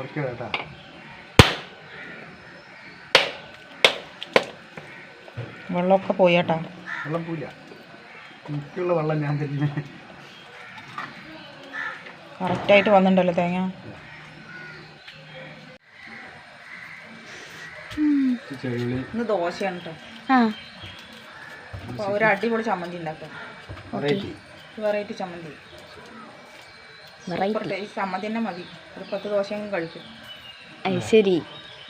കുറയ്ക്കാം കേട്ടാ. വെള്ളമൊക്കെ പോയി കേട്ടോ വെള്ളം പോയില്ല എനിക്കുള്ള വെള്ളം ഞാൻ തന്നെ കറക്റ്റായിട്ട് വന്നിട്ടുണ്ടല്ലോ തേങ്ങ. ഇന്ന് ദോശയാണ് കേട്ടോ ആ. അപ്പോൾ ഒരു അടിപൊളി ചമ്മന്തി ഉണ്ടാക്കാം. വെറൈറ്റി ചമ്മന്തി. വെറൈറ്റി ഈ ചമ്മന്തി തന്നെ മതി. ഒരു പത്ത് ദോശയും കഴിക്കും. അത് ശരി.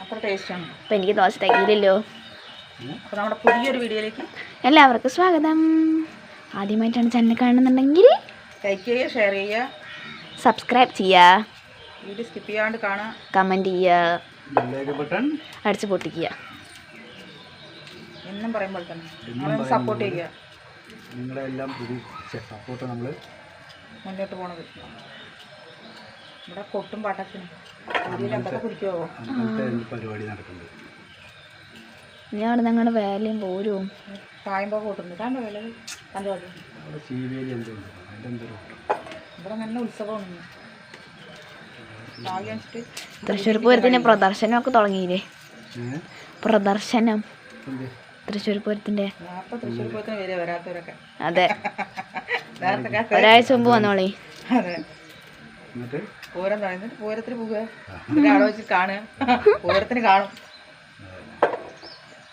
അത്ര ടേസ്റ്റാണ് അപ്പം എനിക്ക് ദോശ തയ്ക്കില്ലല്ലോ അപ്പോൾ നമ്മുടെ പുതിയൊരു വീഡിയോയിലേക്ക് എല്ലാവർക്കും സ്വാഗതം. ആദ്യമായിട്ടാണ് ചാനൽ കാണുന്നുണ്ടെങ്കിൽ ലൈക്ക് ചെയ്യുക ഷെയർ ചെയ്യുക. സബ്സ്ക്രൈബ് ചെയ്യുക. വീഡിയോ സ്കിപ്പ് ചെയ്യാണ്ട് കാണുക. കമന്റ് ചെയ്യുക. ബെല്ലൈക്കൻ ബട്ടൺ അടിച്ച് പൊട്ടിക്കുക. എന്നും പറയുമ്പോൾ തന്നെ. സപ്പോർട്ട് ചെയ്യുക. നിങ്ങളെല്ലാം പ്രതീക്ഷിച്ച സപ്പോർട്ട് നമ്മൾ മുന്നോട്ട് പോണത് ഇവിടെ കൊട്ടും പാട്ടത്തിന് പരിപാടി നടക്കുന്നത് ഞാൻ ഞങ്ങളുടെ വേലയും പോരും. പായുമ്പോൾ കൂട്ടുന്നു കണ്ടോ വില കണ്ടോ ഇവിടെ നല്ല ഉത്സവമാണ്. തൃശ്ശൂർ പൂരത്തിന്റെ പ്രദർശനമൊക്കെ തുടങ്ങിയില്ലേ? പ്രദർശനം. തൃശ്ശൂർ പൂരത്തിന്റെ നേരത്തെ തൃശ്ശൂർ പൂരത്തിന് വരാത്തവരൊക്കെ. അതെ. ഒരാഴ്ച മുമ്പ് വന്നോളേ. പൂരം തുടങ്ങിയിട്ട് പൂരത്തിന് പോവുക. വെച്ച് കാണുക. പൂരത്തിന് കാണും.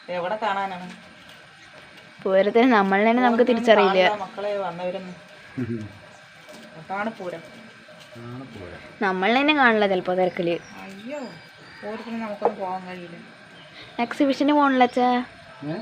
എവിടെ കാണാനാണ്? പൂരത്തിന് നമ്മൾ തന്നെ നമുക്ക് തിരിച്ചറിയില്ല. മക്കളെ വന്നവരൊന്നും. അതാണ് പൂരം. ആണ് പോരാ. നമ്മൾ തന്നെ കാണില്ല ചിലപ്പോൾ തിരക്കിൽ. അയ്യോ പൂരത്തിന് നമുക്കൊന്നും പോകാൻ കഴിയില്ല. എക്സിബിഷന് പോകണില്ലച്ചാ ഏഹ്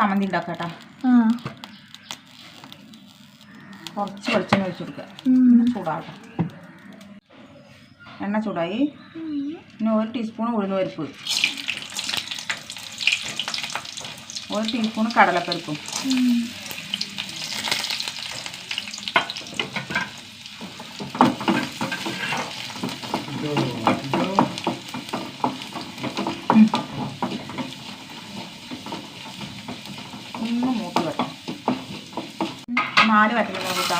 ചമ്മന്തി ഉണ്ടാക്കാം കേട്ടോ. കുറച്ച് വെളിച്ചെണ്ണ ഒഴിച്ചു കൊടുക്കുക. ചൂടാവട്ടെ. എണ്ണ ചൂടായി. പിന്നെ ഒരു ടീസ്പൂൺ ഉഴുന്ന് പരിപ്പ്. ഒരു ടീസ്പൂൺ കടലപ്പരിപ്പും. ഇതോ. ഒന്ന് മൂത്ത് വെക്കാം നാല് വറ്റൽ മുളക് കേട്ടോ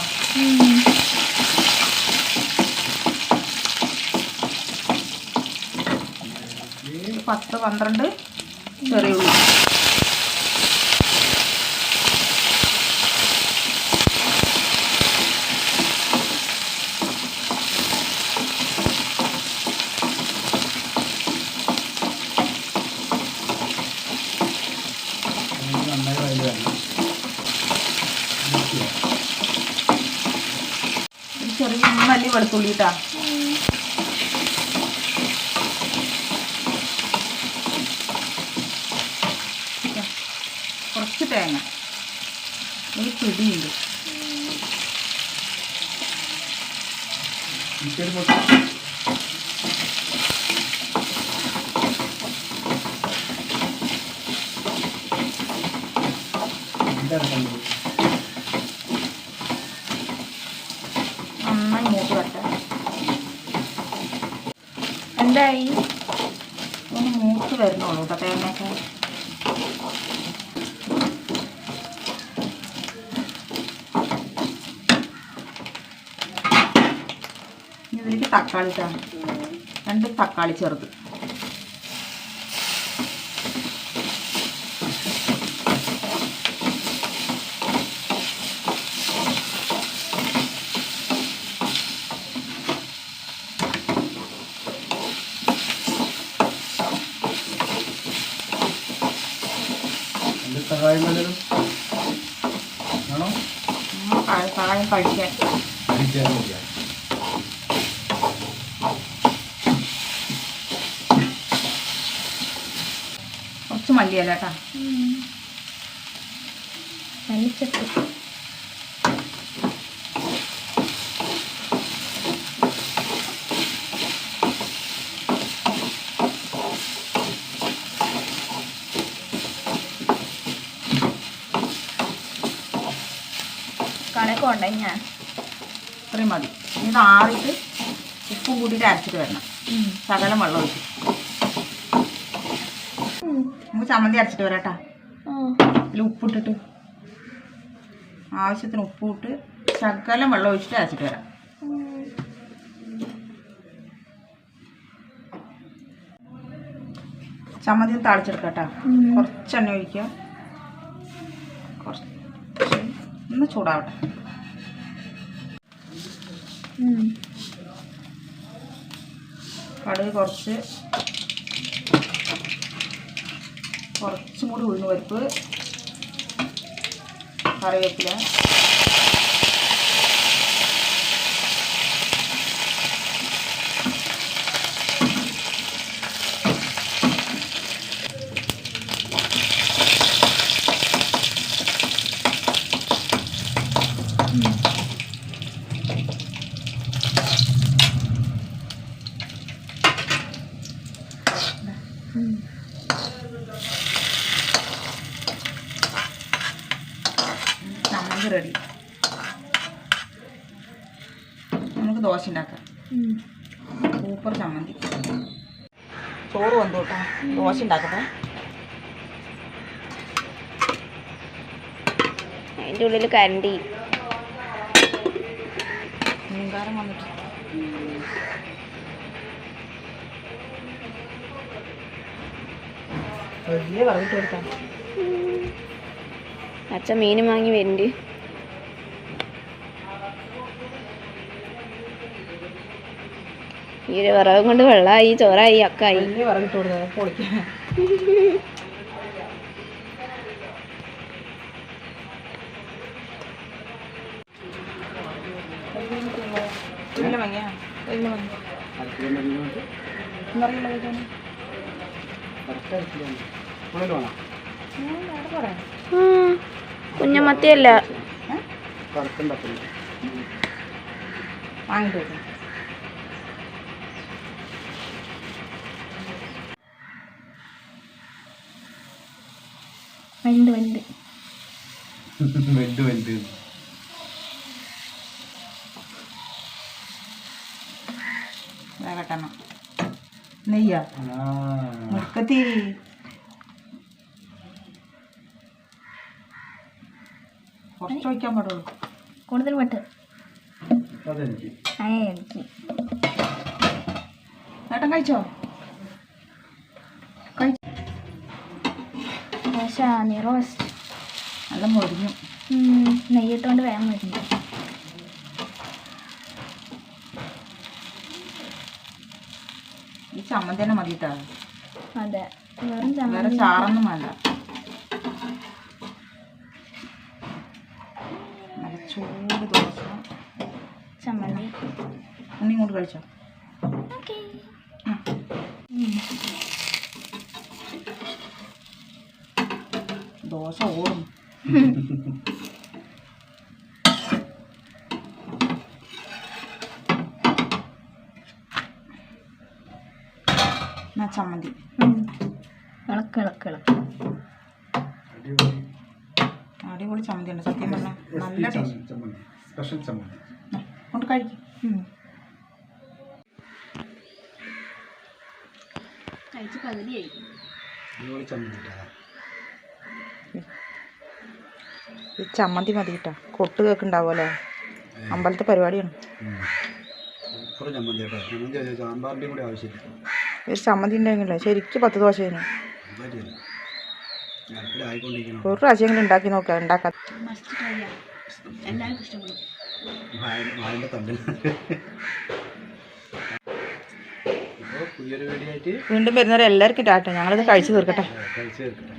പത്ത് പന്ത്രണ്ട് ചെറിയ ഉള്ളി ഇത് നന്നായി വയൽ വരണം മിക്സ് ചെയ്യാം. ഒരു മല്ലി വെളുത്തുള്ളി കേട്ടോ കുറച്ച് തേങ്ങ. ഒരു പിടിയുണ്ട്. എനിക്കൊരു പൊട്ടി എന്താണ് കണ്ടത് നന്നായി മൂത്ത് വരട്ടെ എന്തായി? ഒന്ന് മൂത്ത് വരുന്നുള്ളൂ കേട്ടോ തേങ്ങയൊക്കെ. ഇതിലേക്ക് തക്കാളി രണ്ട് തക്കാളി ചെറുത്. കഴിക്കാൻ കുറച്ച് മല്ലിയല്ല കേട്ടോ മല്ലിച്ചട്ടി കണക്ക് കൊണ്ടേ ഞാൻ. ഇത്രയും മതി. ഇത് ആറിയിട്ട് ഉപ്പും കൂട്ടിയിട്ട് അരച്ചിട്ട് വരണം. ശകലം വെള്ളം ഒഴിച്ച്. നമുക്ക് ചമ്മന്തി അരച്ചിട്ട് വരാട്ടാ ഇതിൽ ഉപ്പിട്ടിട്ട്. ആവശ്യത്തിന് ഉപ്പ് ഇട്ട് ശകലം വെള്ളം ഒഴിച്ചിട്ട് അരച്ചിട്ട് വരാം. ചമ്മന്തി തളിച്ചെടുക്കാം കേട്ടോ. കുറച്ചെണ്ണ ഒഴിക്കുക കുറച്ച് ഒന്ന് ചൂടാവട്ടെ. കടുക് കുറച്ച് കുറച്ചും കൂടി ഉഴുന്ന് പരിപ്പ് കറിവേപ്പില ചമ്മന്തി റെഡി നമുക്ക് ദോശ ഉണ്ടാക്കാം. സൂപ്പർ ചമ്മന്തി. ചോറ് വന്നു കേട്ടോ. ദോശ ഉണ്ടാക്കട്ടെ. അതിന്റെ ഉള്ളിൽ കരണ്ടി. മീൻകാരൻ വന്നിട്ട് അച്ഛൻ മീൻ വാങ്ങി വരണ്ട്. ഈ ഒരു വിറവ് കൊണ്ട് വെള്ളമായി ചോറായി അക്കായി എന്നറിയില്ല കുഞ്ഞമത്തിയല്ല വണ്ട് വണ്ട് വെണ്ട് വെണ്ട് വേഗട്ടെണ്ണ നെയ്യാ? ആ. മുക്കത്തി. കുറച്ച് ഒഴിക്കാൻ പാടുള്ളൂ. കൂടുതൽ പെട്ട് എനിക്ക് ഏട്ടൻ കഴിച്ചോ? നല്ല മുറിഞ്ഞു നെയ്യിട്ടോണ്ട് വേഗം വരുന്നു ഈ ചമ്മന്തി തന്നെ മതി അതെ വെറും ചാറൊന്നും വേണ്ട നല്ല ചൂട് ദോശ ചമ്മന്തി. ഉണ്ണി ഇങ്ങോട്ട് കഴിച്ചോ. ദോശ ഓടും. ചമ്മന്തി. ഇളക്ക് ഇളക്ക് ഇളക്ക്. അടിപൊളി. അടിപൊളി ചമ്മന്തി ഉണ്ട് സത്യം പറഞ്ഞാൽ നല്ല ടേസ്റ്റ് സ്പെഷ്യൽ ചമ്മന്തി കൊണ്ട് കഴിക്കും. കഴിച്ച് പകുതിയായി. അടിപൊളി ചമ്മന്തി കേട്ടോ. ഈ ചമ്മന്തി മതി കേട്ടോ. കൊട്ട് കേക്ക് ഉണ്ടാവുമല്ലോ അമ്പലത്തെ പരിപാടിയാണ്. ഒരു ചമ്മന്തി ഉണ്ടെങ്കിലോ? ശരിക്കും പത്ത് ദോശ ഒരു പ്രാവശ്യം ഉണ്ടാക്കി നോക്കാം. ഉണ്ടാക്കാം. എല്ലാവർക്കും ഇഷ്ടപ്പെടും. വീണ്ടും വരുന്നവരെ എല്ലാവർക്കും ടാറ്റ. ഞങ്ങളിത് കഴിച്ചു തീർക്കട്ടെ. കഴിച്ചു തീർക്കട്ടെ.